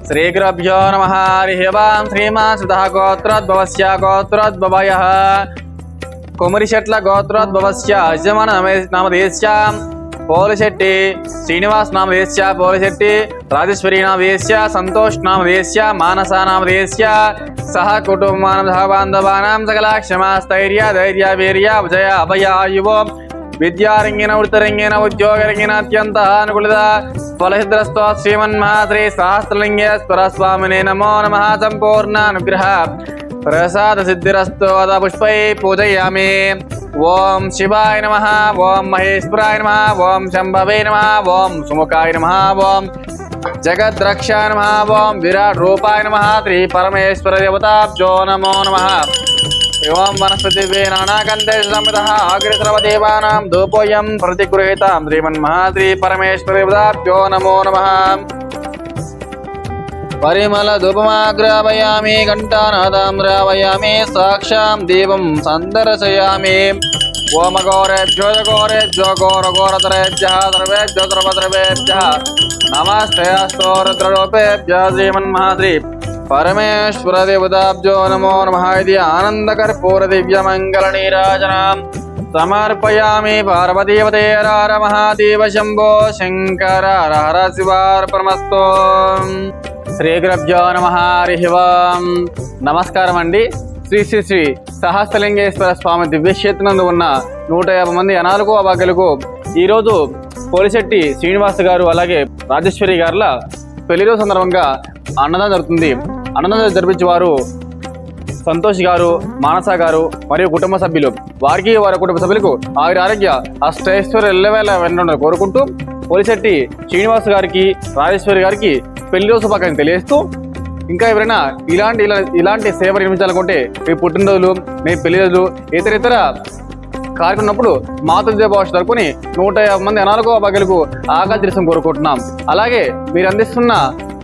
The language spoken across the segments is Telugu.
శ్రీగురభ్యో నమ హరి శ్రీమాన్ సుధ గోత్రోద్భవస్య గోత్రోద్భవయ కుమరిశెట్ల గోత్రోద్భవస్య యజమాన నామధేస్య పోలశెట్టి శ్రీనివాస్ నామదేశ్య పోలశెట్టి రాజేశ్వరి నామదేశ్య సంతోష్ నామదేశ్య మానస నామదేశ్య సహ కుటుంబానం సహ బాంధవానాం సకల క్షమా స్థైర్య ధైర్య వీర్య విజయ అభయ ఆయువో విద్యారంగిన వృత్తరంగిన ఉద్యోగరంగిన అత్యంత అనుకూలత ఫలసిద్రస్తో శ్రీమన్మహాశ్రీ సహస్రలింగేశ్వర స్వామినే నమో నమ సంపూర్ణ అనుగ్రహ ప్రసాద సిద్ధిరస్తు వద పుష్పై పూజయామి. ఓం శివాయ నమ ఓం మహేశ్వరాయ నమ ఓం శంభవే నమ ఓం సుముఖాయ నమ ఓం జగద్రక్షాయ నమ ఓం విరాట్ రూపాయ నమ శ్రీ పరమేశ్వర దేవతాబ్జో నమో నమ. शिवं वनस्पतिर्वेणाकन्दश्रमितः आग्रसर्वदेवानां धूपोऽयं प्रतिगृहीतां श्रीमन्महाश्रीपरमेश्वरिवदाभ्यो नमो नमः। परिमलधूपमाग्रापयामि घण्टानादां रावयामि साक्षां दीपं सन्दर्शयामि। ओमघोरेभ्यो जघोरेभ्यो घोरघोरतरेभ्यः सर्वेभ्यो नमस्ते अस्तोरुद्रलोपेभ्यः श्रीमन्महाद्रीप् పరమేశ్వర దేవతాబ్జో నమో నమ ఇది ఆనందకర్పూర దివ్య మంగళ నీరాజనం సమర్పయామి పార్వతీవతేరార మహాదేవ శంభో శంకర హర శివార్పణమస్తో శ్రీ గురభ్యో నమ హరి నమస్కారం అండి శ్రీ శ్రీ శ్రీ సహస్రలింగేశ్వర స్వామి దివ్యక్షేత్రనందు ఉన్న నూట యాభై మంది అనాలకు అభాగ్యులకు ఈరోజు పోలిశెట్టి శ్రీనివాస్ గారు అలాగే రాజేశ్వరి గారుల పెళ్ళి రోజు సందర్భంగా అన్నదానం జరుగుతుంది. అన్నదానం జరిపించే వారు సంతోష్ గారు మానస గారు మరియు కుటుంబ సభ్యులు. వారికి వారి కుటుంబ సభ్యులకు ఆవిరి ఆరోగ్య అష్టైశ్వర్య ఎల్లవేళ వెంట కోరుకుంటూ పోలిశెట్టి శ్రీనివాస్ గారికి రాజేశ్వరి గారికి పెళ్ళి రోజు శుభాకాంక్షలు తెలియజేస్తూ ఇంకా ఎవరైనా ఇలాంటి ఇలా ఇలాంటి సేవ నిర్మించాలనుకుంటే మీ పుట్టినరోజులు మీ పెళ్ళి రోజులు ఇతర ఇతర కార్యక్రమం ఉన్నప్పుడు భాష తరపుని నూట యాభై మంది అనాలుగో బగలకు దృశ్యం కోరుకుంటున్నాం. అలాగే మీరు అందిస్తున్న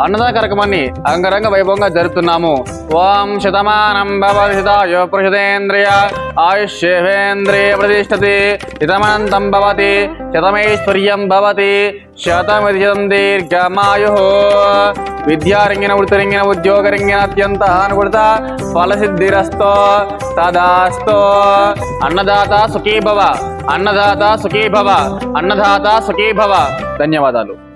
అన్నదాన కార్యక్రమాన్ని అంగరంగ వైభవంగా జరుపుతున్నాము. ఓం శతమానం భవతి పురుషదేంద్రియ ఆయుష్యేంద్రియ ప్రతిష్టతి. శతమనంతం భవతి శతమైశ్వర్యం భవతి శతమితి శతం దీర్ఘమాయు. విద్యారంగిన వృత్తిరంగిన ఉద్యోగరంగిన అత్యంత అనుకూలత ఫలసిద్ధిరస్తో తదాస్తో. అన్నదాత సుఖీభవ అన్నదాత సుఖీభవ అన్నదాత సుఖీభవ. ధన్యవాదాలు.